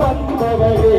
வந்தவரே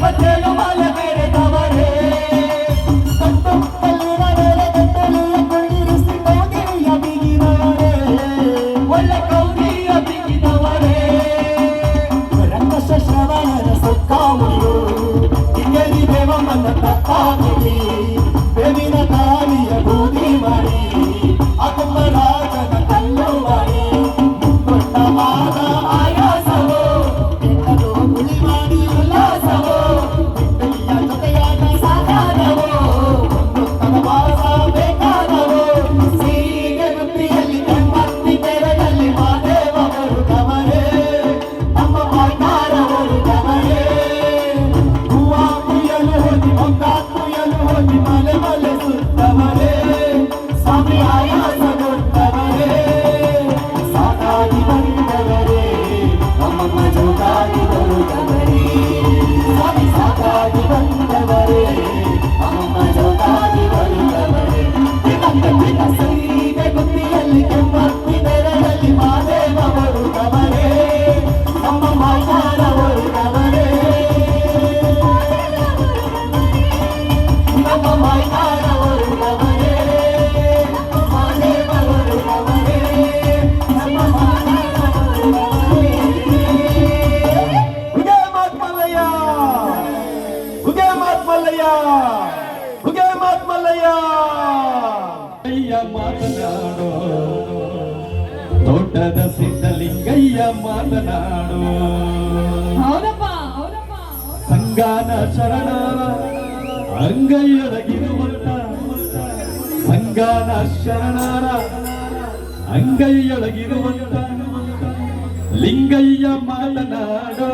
Fatima. ಬಂದವರೇ ನಮ್ಮ ಮಜುಗಾಗಿ ಬರುತ್ತವರೇ. ಸಾಕಾಗಿ ಬಂದವರೇ. ಶರಣಾರ ಅಂಗೈಯೊಳಗಿರುವಂತ ಸಂಗಾನ ಶರಣಾರ ಅಂಗೈಯೊಳಗಿರುವಂತ ಲಿಂಗಯ್ಯ ಮಾತನಾಡೋ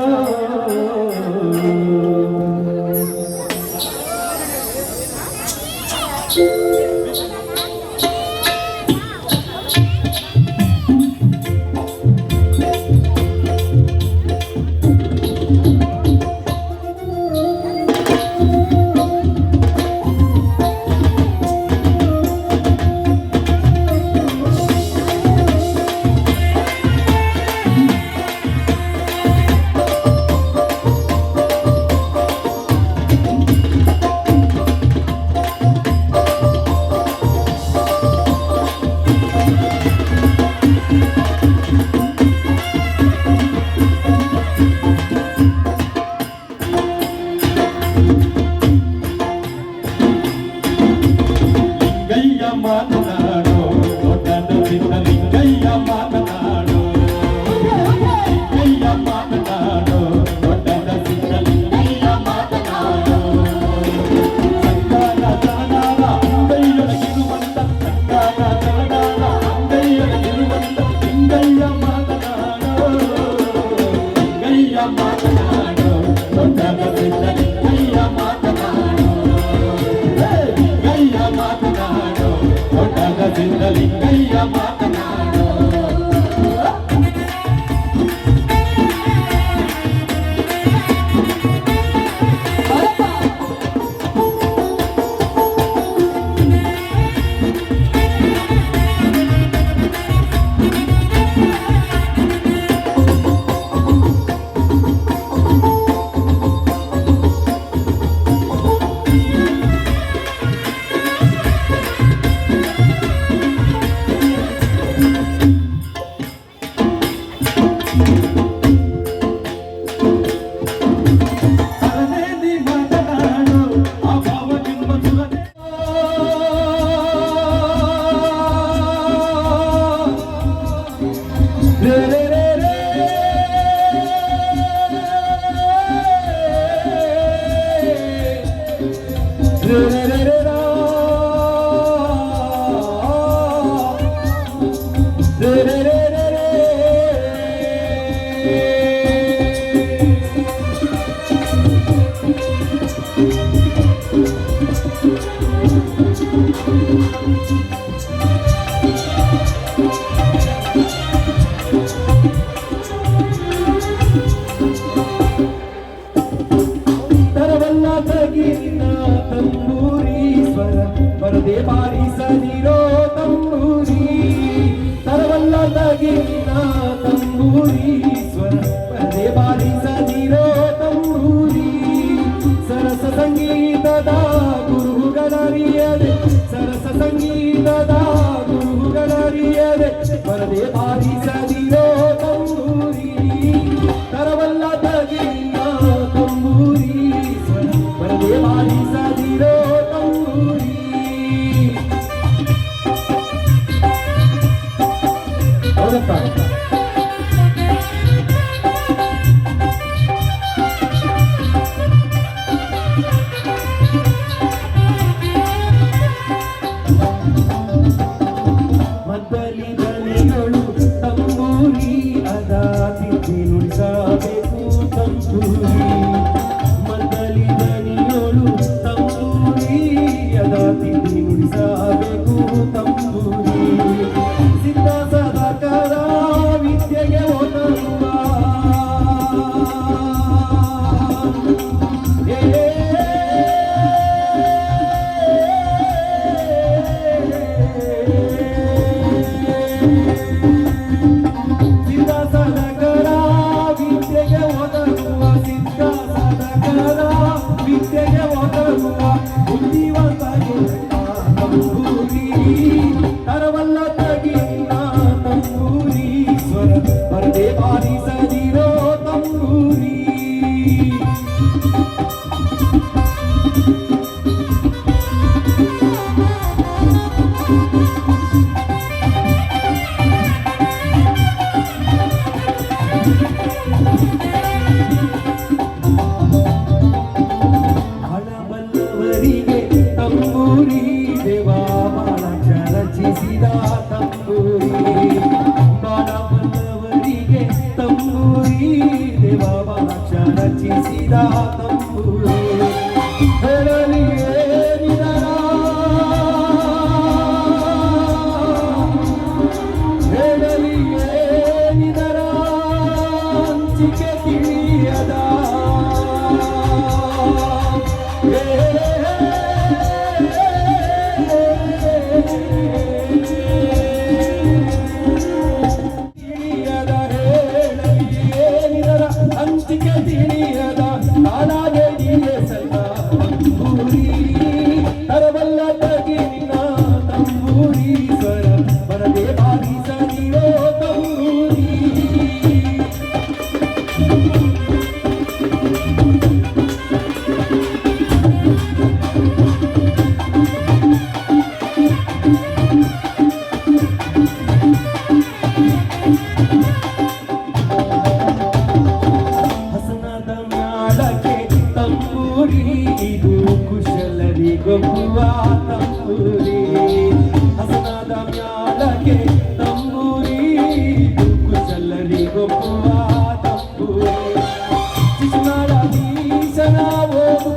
ಬರದೆ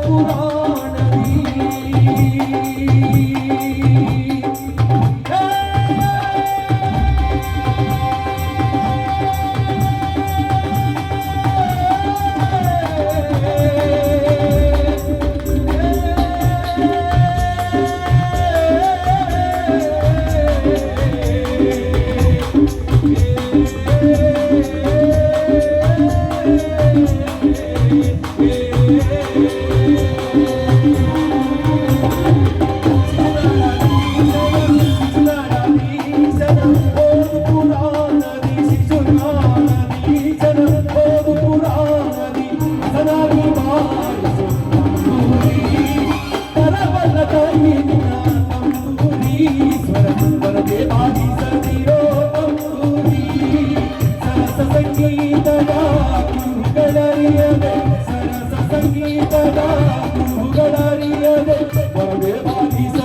不懂 ಸಂಗೀತದ ಗುರುಗಳರಿಯದೆ ಸರಸ ಸಂಗೀತದ ಗುರುಗಳರಿಯದೆ ಒಡೆ ಬಾಧಿಸ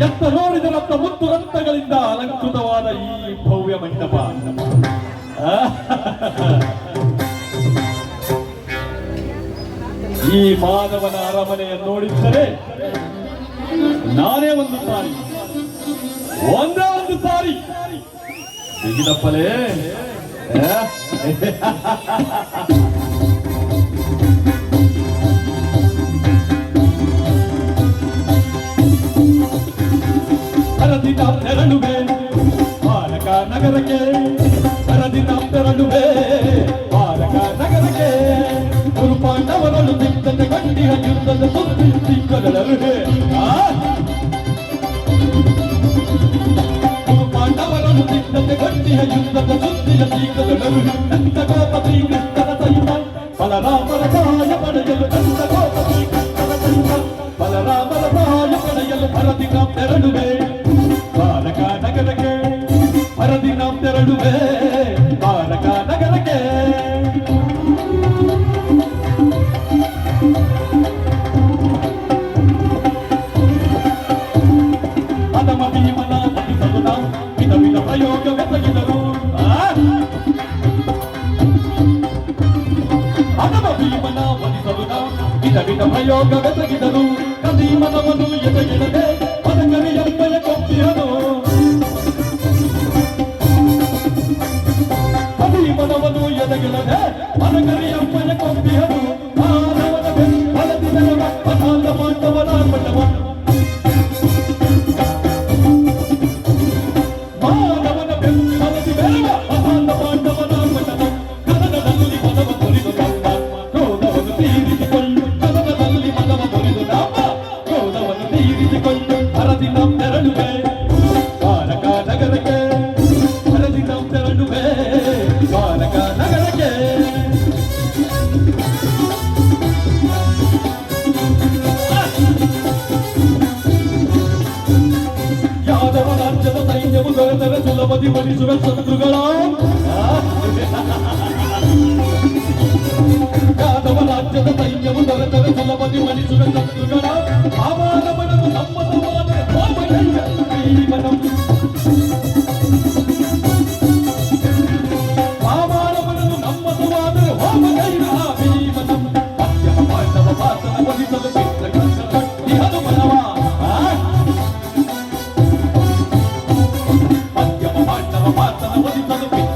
ಎತ್ತ ನೋಡಿದ ಮುತ್ತು ರಕ್ತಗಳಿಂದ ಅಲಂಕೃತವಾದ ಈ ಭವ್ಯ ಮಂಟಪ ಈ ಮಾನವನ ಅರಮನೆಯನ್ನು ನೋಡಿದ್ದರೆ ನಾನೇ ಒಂದು ಸಾರಿ, ಒಂದೇ ಒಂದು ಸಾರಿ ಬಿಗಿದಪ್ಪಲೇ ಹರದಿನಾಂ ತೆರಳುವೆ ಬಾಲಕ ನಗರಕ್ಕೆ ಹರದಿನಾಂ ತೆರಳುವೆ ಬಾಲಕ ನಗರಕ್ಕೆ ಗುರು ಪಾಂಡವರಳು ದಿಕ್ಕದ ಗಂಡಿನ ಯುದ್ಧದ ಸುದ್ದಿ ದಿಕ್ಕದಳರುವೆ ಗುರು ಪಾಂಡವರಳು ದಿಕ್ಕದ ಗಂಡಿನ ಯುದ್ಧದ ಸುದ್ದಿಯ ದಿಕ್ಕದಳರುವೆ ಎಂತ ಕೋಪ ಶ್ರೀ ಕೃಷ್ಣನ ಸಹಿತ ಬಲರಾಮರ ಕಾಯ ಪಡೆಯಲು ಎಂತ ಕೋಪ tá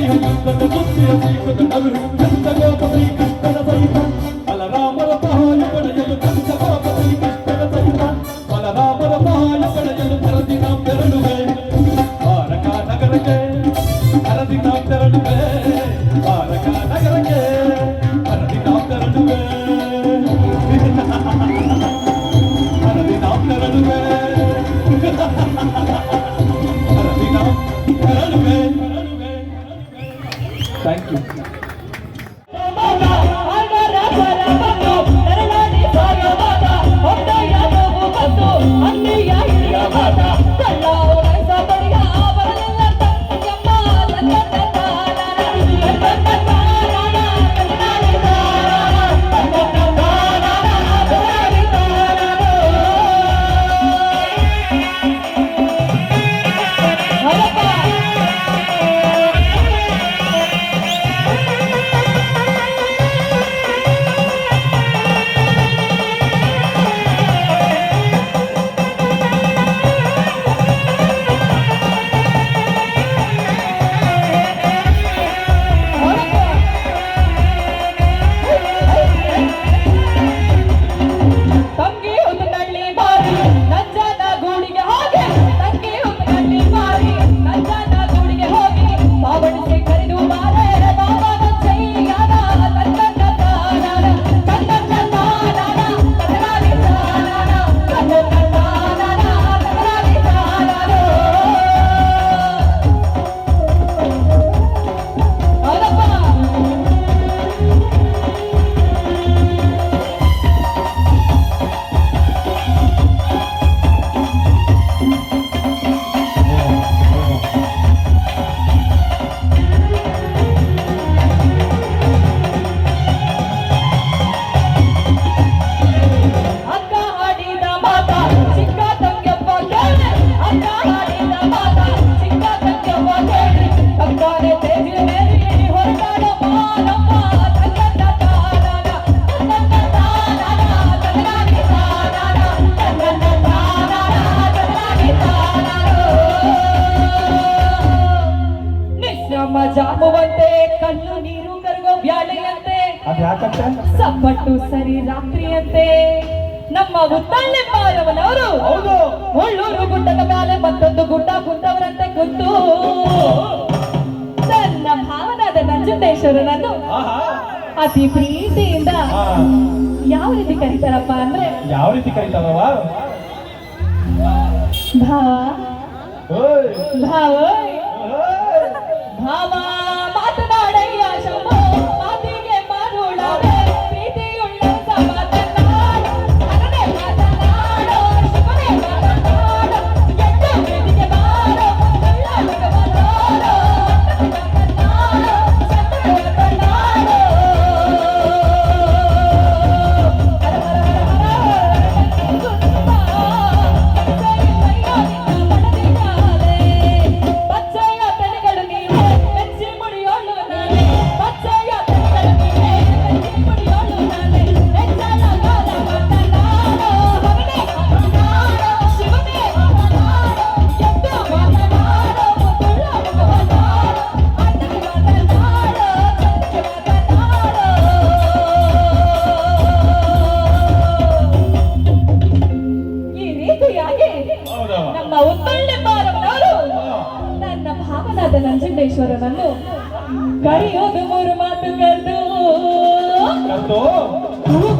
يا ಬಂತು. ನನ್ನ ಭಾವನಾದ ನಂಜುಂಡೇಶ್ವರನನ್ನು ಅತಿ ಪ್ರೀತಿಯಿಂದ ಯಾವ ರೀತಿ ಕರೀತಾರಪ್ಪ ಅಂದ್ರೆ? ಯಾವ ರೀತಿ ಕರೀತಾರವ ಭಾವ. ಭಾವ. 한번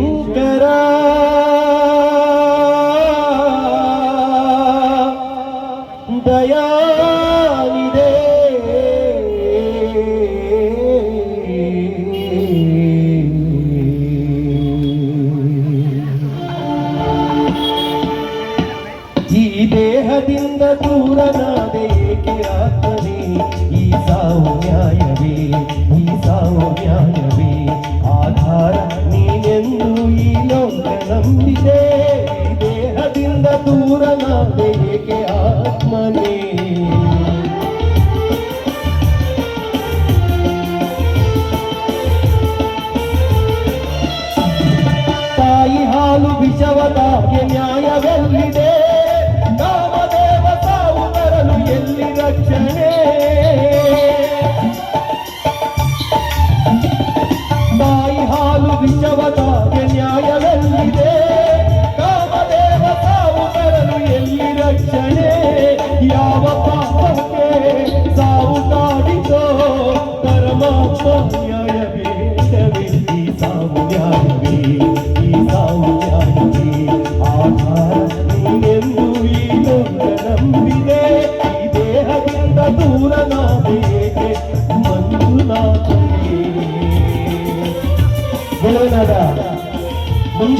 ತಾಯಿ ಹಾಲು ವಿಷವದಾಗೆ ನ್ಯಾಯವೆಲ್ಲಿದೆ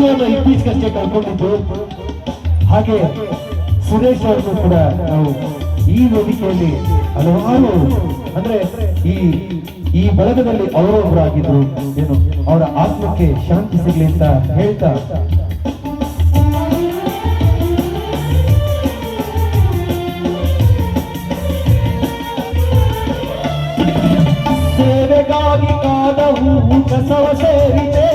ವಿಜಯನ ಇತ್ತೀಚೆಗಷ್ಟೇ ಕಳ್ಕೊಂಡಿದ್ದು. ಹಾಗೆ ಸುರೇಶ್ ಅವ್ರನ್ನು ಕೂಡ ನಾವು ಈ ವೇದಿಕೆಯಲ್ಲಿ ಹಲವಾರು ಅಂದ್ರೆ ಈ ಈ ಬಳಗದಲ್ಲಿ ಅವರೊಬ್ಬರಾಗಿದ್ರು ಏನು ಅವರ ಆತ್ಮಕ್ಕೆ ಶಾಂತಿ ಸಿಗಲಿ ಅಂತ ಹೇಳ್ತಾ. ಸೇವೆಗಾಗಿ ಕಾದ ಹೂ ಕಸವ ಸೇರಿದೆ.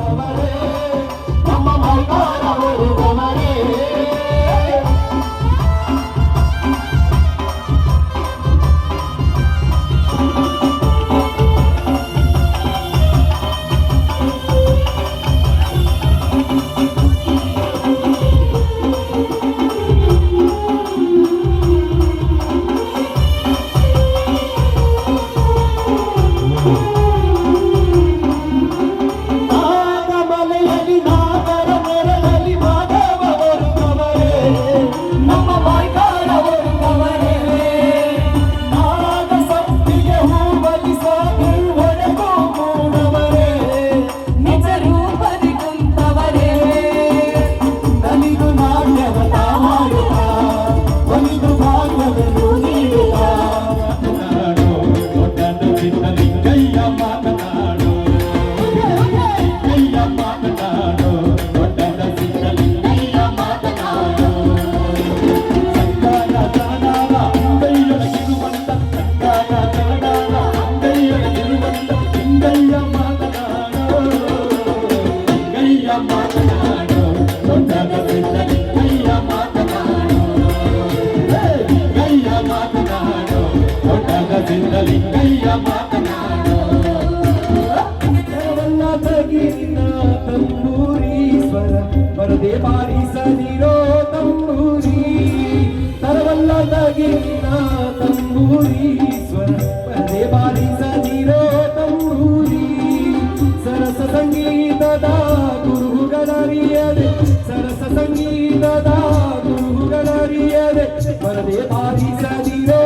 Oh, my God. ಬಾರಿಸದಿರೋ ತಂಬೂರಿ ತರವಲ್ಲ ತಗಿನ ತಂಬೂರೀಶ್ವರ ಪದೇ ಬಾರಿಸದಿರೋ ತಂಬೂರಿ ಸರಸ ಸಂಗೀತದ ಗುರುಗಳರಿಯದೆ ಸರಸ ಸಂಗೀತದ ಗುರುಗಳರಿಯದೆ ಪರದೆ ಬಾರಿಸದಿರೋ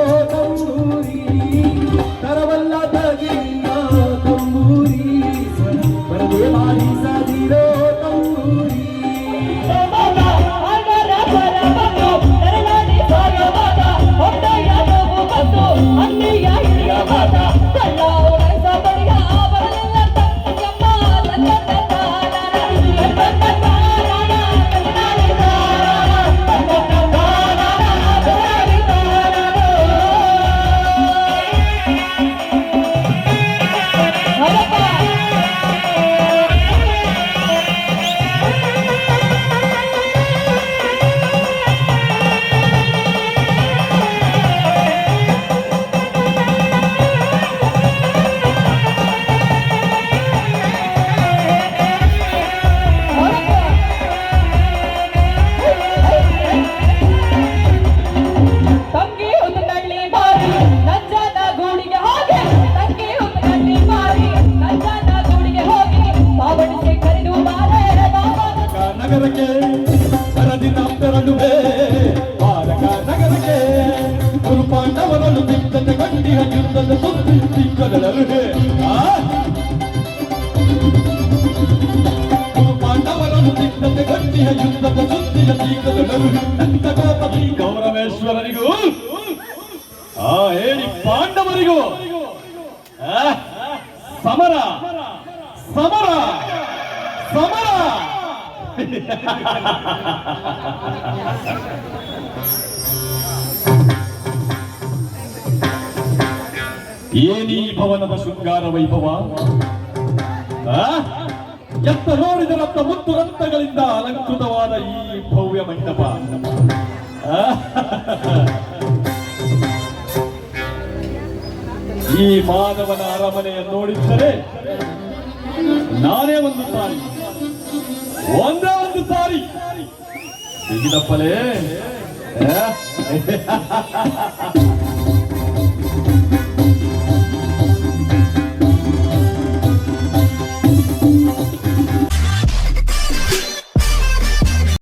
ಆ, ಹೇಳಿ, ಪಾಂಡವರಿಗೂ. ಸಮರ ಸಮರ ಸಮರ. ಏನೀ ಭವನದ ಶೃಂಗಾರ ವೈಭವ? ಎತ್ತ ನೋಡಿದರತ್ತ ಮುತ್ತು ರತ್ನಗಳಿಂದ ಅಲಂಕೃತವಾದ ಈ ಭವ್ಯ ಮಂಟಪ. ಈ ಮಾನವನ ಅರಮನೆಯನ್ನು ನೋಡಿದ್ದರೆ ನಾನೇ ಒಂದು ಸಾರಿ ಒಂದೇ ಒಂದು ಸಾರಿ ಸಿಗಿದಪ್ಪಲೇ ಆ?